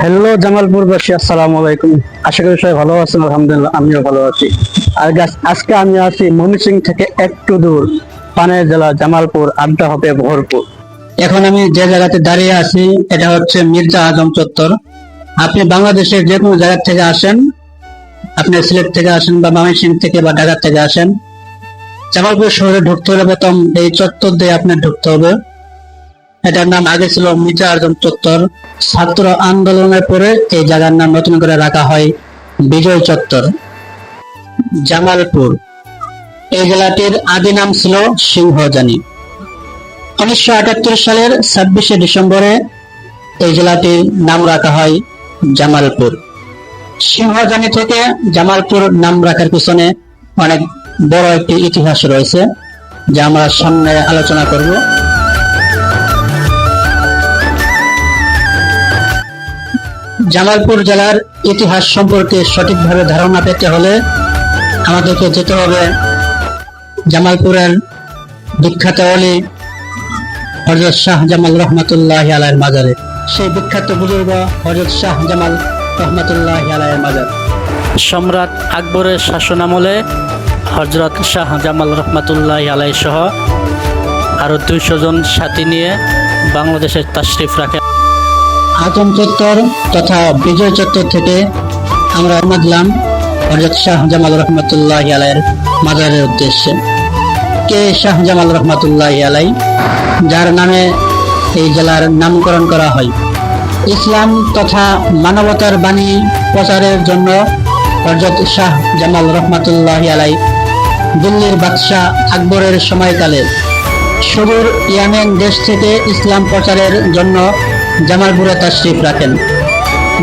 Hello জামালপুরবাসী আসসালামু আলাইকুম আশা করি সবাই ভালো আছেন, আলহামদুলিল্লাহ, আমিও ভালো আছি। আর আজকে আমি আছি ময়মনসিং থেকে একটু দূর, পানের জেলা, জামালপুর, আড্ডা হবে ভরপুর। এখন আমি যে জায়গাতে দাঁড়িয়ে আছি, এটা হচ্ছে মির্জা আজম চত্বর। আপনি বাংলাদেশের যে কোনো জায়গা থেকে আসেন, আপনি সিলেট থেকে আসেন বা ময়মনসিং থেকে বা ঢাকা থেকে আসেন, জামালপুর শহরে ঢুকতে হলে প্রথম এই চত্বর দিয়ে আপনার ঢুকতে হবে। এটার নাম আগে ছিল মির্জা আজম চত্বর। ছাত্র আন্দোলনের পরে এই জায়গার নাম নতুন করে রাখা হয় বিজয় চত্বর। জামালপুর। এই জেলাটির আদি নাম ছিল সিংহজানি। উনিশশো আটাত্তর সালের ছাব্বিশে ডিসেম্বরে এই জেলাটির নাম রাখা হয় জামালপুর। সিংহজানি থেকে জামালপুর নাম রাখার পিছনে অনেক বড় একটি ইতিহাস রয়েছে, যা আমরা সামনে আলোচনা করব। জামালপুর জেলার ইতিহাস সম্পর্কে সঠিকভাবে ধারণা পেতে হলে আমাদেরকে যেতে হবে জামালপুরের বিখ্যাত অলি হজরত শাহ জামাল রহমতুল্লাহ আলাইয়ের মাজারে। সেই বিখ্যাত বুজুর্গ হজরত শাহ জামাল রহমতুল্লাহ আলাইয়ের মাজার। সম্রাট আকবরের শাসনামলে হজরত শাহ জামাল রহমাতুল্লাহ আলাই সহ আরও দুইশো জন সাথী নিয়ে বাংলাদেশের তাশরিফ রাখে। আজম চত্বর তথা বিজয় চত্বর থেকে আমরা রওনা দিলাম হজরত শাহ জামাল রহমতুল্লাহ আলাইয়ের মাজারের উদ্দেশ্যে। কে শাহ জামাল রহমতুল্লাহ আলাই? যার নামে এই জেলার নামকরণ করা হয়। ইসলাম তথা মানবতার বাণী প্রচারের জন্য হজরত শাহ জামাল রহমতুল্লাহ আলাই দিল্লির বাদশাহ আকবরের সময়কালে সুদূর ইয়ামেন দেশ থেকে ইসলাম প্রচারের জন্য জামালপুরে তাশরিফ রাখেন।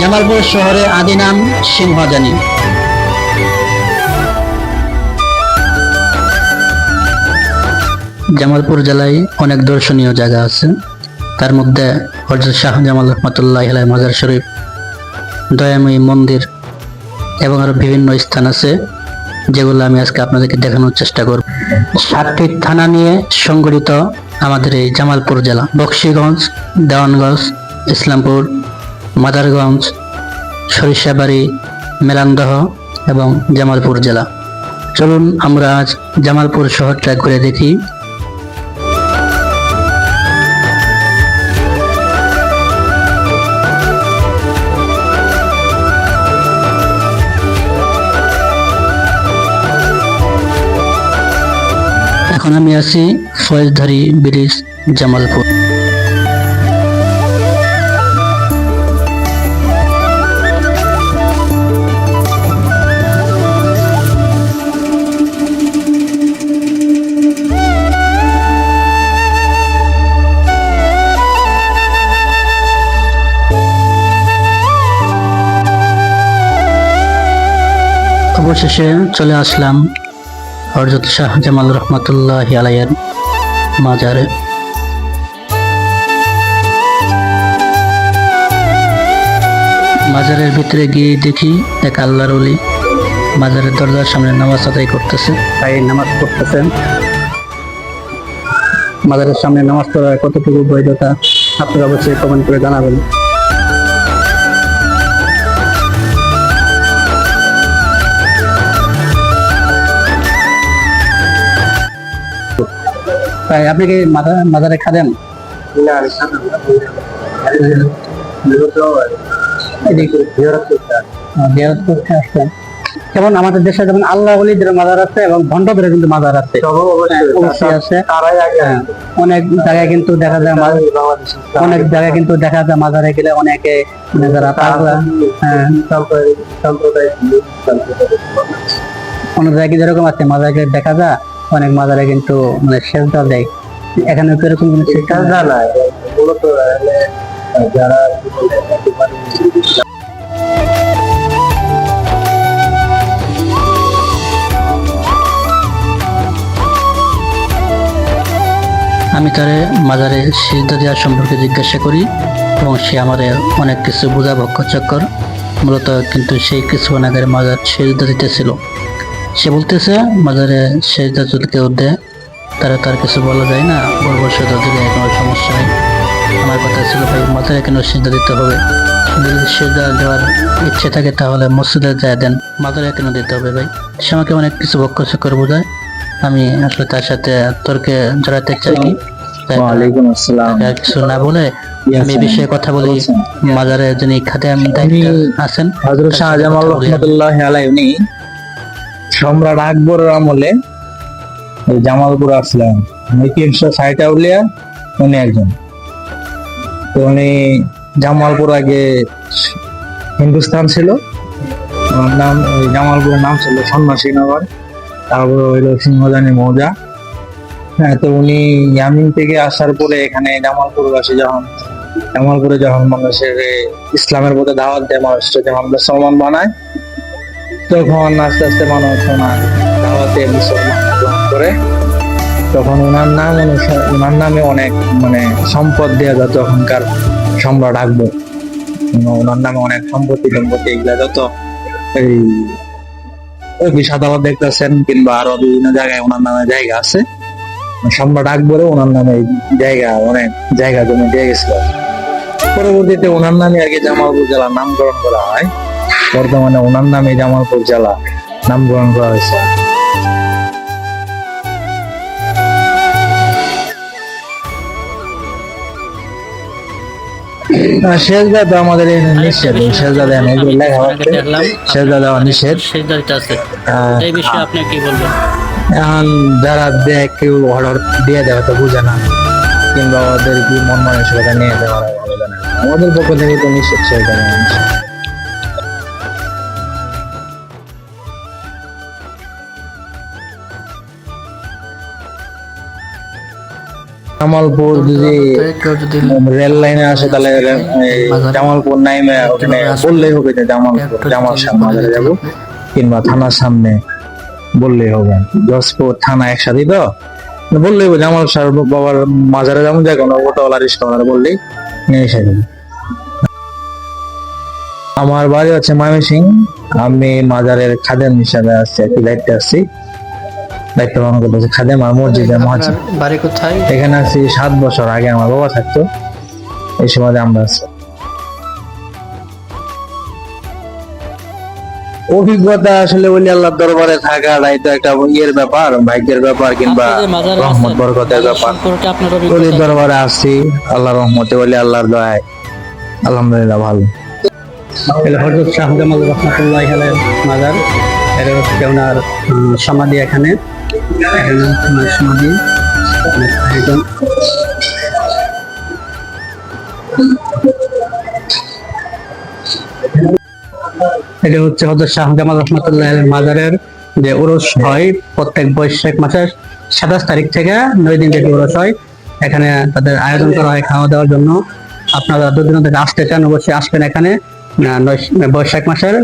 জামালপুর শহরে আদি নাম সিংহজানি। জামালপুর জেলায় অনেক দর্শনীয় জায়গা আছে। তার মধ্যে হজরত শাহ জামাল রহমতুল্লাহ আলাই মাজার শরীফ, দয়াময়ী মন্দির এবং আরও বিভিন্ন স্থান আছে, যেগুলো আমি আজকে আপনাদেরকে দেখানোর চেষ্টা করব। সাতটি থানা নিয়ে সংগঠিত আমাদের এই জামালপুর জেলা, বক্সিগঞ্জ, দেওয়ানগঞ্জ ইসলামপুর, মাদারগঞ্জ, সরিষাবাড়ি, মেলান্দহ এবং জামালপুর জেলা। চলুন আমরা আজ জামালপুর শহরটা ঘুরে দেখি। এখন আমি আছি ফয়েজধারী ব্রিজ জামালপুর। অবশেষে চলে আসলাম হরজত শাহ জামাল রহমতুল্লাহ আলাইয়ের মাজারে। মাজারের ভিতরে গিয়ে দেখি এক আল্লাহর অলি মাজারের দরজার সামনে নামাজ আদায় করতেছে তাই নামাজ পড়তেছেন মাজারের সামনে নামাজ পড়ার কতটুকু বৈধতা, আপনারা অবশ্যই কমেন্ট করে জানাবেন। তাই আপনি কি মাজারে খাদেন করতে আসছেন যেমন আমাদের দেশে যেমন আল্লাহ মাজার আছে এবং ভণ্ডদের কিন্তু মাজার আছে। হ্যাঁ, অবশ্যই আছে। হ্যাঁ, অনেক জায়গায় কিন্তু দেখা যায় অনেক জায়গায় কিন্তু দেখা যায় মাজারে গেলে অনেকে মানে যারা পাগলা হ্যাঁ। অনেক জায়গায় যেরকম আছে মাজারে দেখা যায় অনেক মাজারে কিন্তু মানে সেজদা দেয়। এখানে তো এরকম কোনো সেজদা নাই। মূলত যারা আমি তারে মাজারে সিজদা দেওয়ার সম্পর্কে জিজ্ঞাসা করি এবং সে আমাদের অনেক কিছু বোঝা ভক্ষ চক্কর মূলত কিন্তু সেই কিছুক্ষণ আগে মাজার সেজদা দিতেছিল। সে বলতেছে মাজারে সেজদা যদি কেউ দেয় তারা তার কিছু বলা যায় না। বলব সেটা দিলে কোনো সমস্যা নেই। আমার কথা ছিল ভাই মাথায় কেন সিদ্ধ দিতে হবে? যদি সিদ্ধ দেওয়ার ইচ্ছে থাকে তাহলে মসজিদে যায় দেন। মাথায় কেন দিতে হবে ভাই? সে আমাকে অনেক কিছু বক্ষ করে বোঝায়। আমি আসলে তার সাথে তর্কে জড়াতে চাই। তাই ওয়ালাইকুম আসসালাম। তাকে আর কিছু না বলে আমি বিষয়ে কথা বলি। মাজারে যিনি খাদেম আছেন হজরত শাহজামাল রহমতুল্লাহ আলাই উনি সম্রাট আকবরের আমলে জামালপুর আসলেন। তিনশো ষাট আউলিয়া উনি একজন। তো উনি জামালপুর আগে হিন্দুস্তান ছিল। নাম জামালপুরের নাম ছিল সন্ন্যাসীনগর তারপর হইল সিংহদানি মৌজা। হ্যাঁ তো উনি ইয়ামিন থেকে আসার পরে এখানে জামালপুর জামালপুরবাসী যখন, জামালপুরে যখন মানুষের ইসলামের পথে দাওয়াত দেয় মানুষটা যখন মুসলমান বানায় তখন আস্তে আস্তে মানুষ ওনার দাওয়াতে মুসলমান গ্রহণ করে, তখন ওনার নাম অনুসারে ওনার নামে অনেক মানে সম্পদ দেওয়া যেত তখনকার সম্রাট আকবর। ওনার নামে অনেক সম্পত্তি সম্পত্তি এগুলা যত। এই আদালত দেখতেছেন, কিংবা আরও বিভিন্ন জায়গায় ওনার নামে জায়গা আছে। সম্রাট আকবরে ওনার নামে জায়গা, অনেক জায়গা জমি দিয়ে গেছিল। পরবর্তীতে ওনার নামে কি জামালপুর জেলার নামকরণ করা হয়। বর্তমানে ওনার নামে জামালপুর জেলা নামকরণ করা হয়েছে। শেষদাদ আমাদের নিষেধ। এগুলো লেখা নিষেধ সিদ্ধ আছে। এই বিষয়ে আপনি কি বলবেন? এখন যারা দেয় কেউ অর্ডার দিয়ে দেয় তো বুঝে না। কিংবা ওদের কি মন মানসিকতা নিয়ে দেওয়া বুঝে না। আমাদের পক্ষ থেকে তো নিষেধ সেটা নিষেধ। জামালপুর যদি রেল লাইনে আসে তাহলে জামালপুর নাইমে ওখানে বললেই হবে যে জামালপুর জামাল সামনে যাব। কিংবা থানার সামনে বললেই হবে। জজপুর থানা একসাথে তো? বললেই হবে জামাল সাহেব বাবার মাজারে যেমন যায় কোনো অটোওয়ালা রিক্সাওয়ালা বললেই নিয়ে এসে দেবে। আমার বাড়ি হচ্ছে ময়মনসিং আমি মাজারের খাদেম হিসাবে আসছি আর কি দায়িত্বে আসছি দায়িত্ব পালন করতেছি খাদেম আর মসজিদের মহাজিদ বাড়ি কোথায়? এখানে আছি সাত বছর আগে আমার বাবা থাকতো। এই সময় আমরা আছি। অভিজ্ঞতা আসলে ওলি আল্লাহর দরবারে থাকাটাই তো একটা ইয়ের ব্যাপার ভাগ্যের ব্যাপার কিংবা রহমত বরকতের ব্যাপার। অভিজ্ঞতা দরবারে আসছি আল্লাহর রহমতে ওলি আল্লাহর দয়ায়। আলহামদুলিল্লাহ ভালো। এটা হজরত শাহজামাল রহমতুল্লাহ মাজার এটা হচ্ছে ওনার সমাধি এখানে। এটা হচ্ছে হজরত শাহজামাল রহমতুল্লাহ মাজারের যে উরস হয় প্রত্যেক বৈশাখ মাসের সাতাশ তারিখ থেকে নয় দিন থেকে উরস হয়, এখানে তাদের আয়োজন করা হয় খাওয়া দাওয়ার জন্য। আপনারা দুদিন থেকে আসতে চান, অবশ্যই আসবেন এখানে বৈশাখ মাসের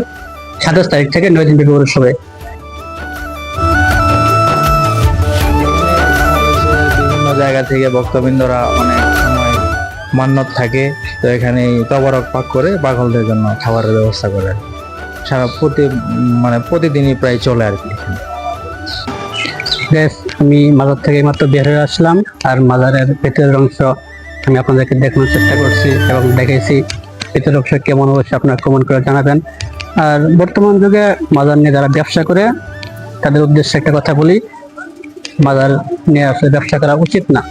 সাতাশ তারিখ থেকে নয় দিন থেকে উরস হবে। জায়গা থেকে ভক্তবৃন্দরা অনেক সময় মান্যত থাকে। তো এখানে তবরক পাক করে পাগলদের জন্য খাবারের ব্যবস্থা করে। সারা প্রতি মানে প্রতিদিনই প্রায় চলে আর কি আমি মাজার থেকে মাত্র বের হয়ে আসলাম। আর মাজারের ভেতরের অংশ আমি আপনাদেরকে দেখানোর চেষ্টা করছি এবং দেখেছি ভেতরের অংশ কেমন অবশ্যই আপনারা কমেন্ট করে জানাবেন। আর বর্তমান যুগে মাজার নিয়ে যারা ব্যবসা করে, তাদের উদ্দেশ্যে একটা কথা বলি। মাজার নিয়ে আসলে ব্যবসা করা উচিত না।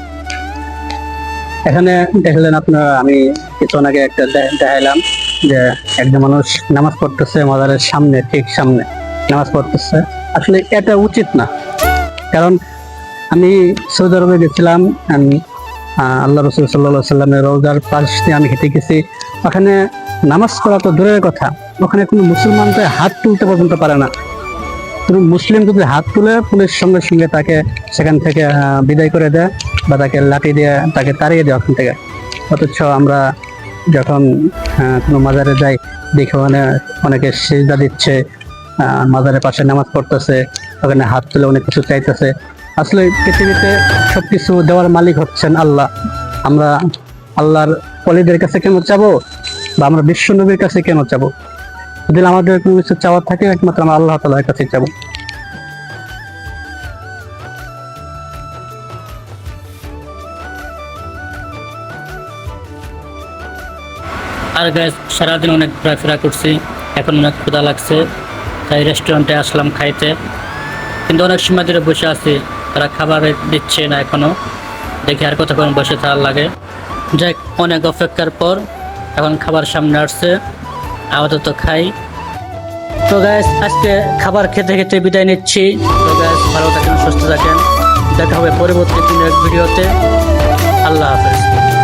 এখানে দেখলেন আপনারা আমি কিছুক্ষণ আগে একটা দেখাইলাম যে একজন মানুষ নামাজ পড়তেছে মাজারের সামনে ঠিক সামনে নামাজ পড়তেছে। আসলে এটা উচিত না। কারণ আমি সৌদি আরবে গেছিলাম আমি, আল্লাহ রসুল সাল্লাহ সাল্লামের রোজার পাশ দিয়ে আমি হেঁটে গেছি। ওখানে নামাজ পড়া তো দূরের কথা ওখানে কোনো মুসলমান তো হাত তুলতে পর্যন্ত পারে না। কোনো মুসলিম যদি হাত তুলে পুলিশ সঙ্গে সঙ্গে তাকে সেখান থেকে বিদায় করে দেয় বা তাকে লাঠি দিয়ে তাকে তাড়িয়ে দেয় ওখান থেকে। অথচ আমরা যখন কোনো মাজারে যাই, দেখি ওখানে অনেকে সিজদা দিচ্ছে মাজারের পাশে নামাজ পড়তেছে, ওখানে হাত তুলে অনেক কিছু চাইতেছে। আসলে পৃথিবীতে সবকিছু দেওয়ার মালিক হচ্ছেন আল্লাহ। আমরা আল্লাহর অলিদের কাছে কেন চাবো? বা আমরা বিশ্ব নবীর কাছে কেন চাবো? যদি আমাদের কিছু চাওয়ার থাকে, একমাত্র আমরা আল্লাহ তালার কাছে চাবো। আর গ্যাস সারাদিন অনেক ঘোরাফেরা করছি। এখন অনেক ক্ষুধা লাগছে। তাই রেস্টুরেন্টে আসলাম খাইতে। কিন্তু অনেক সময় ধরে বসে আছি। তারা খাবার দিচ্ছে না এখনও। দেখি আর কতক্ষণ বসে থাকার লাগে। যাই অনেক অপেক্ষার পর এখন খাবার সামনে আসছে। আপাতত খাই। তো গ্যাস আজকে খাবার খেতে খেতে বিদায় নিচ্ছি। তো গ্যাস ভালো থাকেন, সুস্থ থাকেন। দেখা হবে পরবর্তী দিনের ভিডিওতে। আল্লাহ হাফেজ।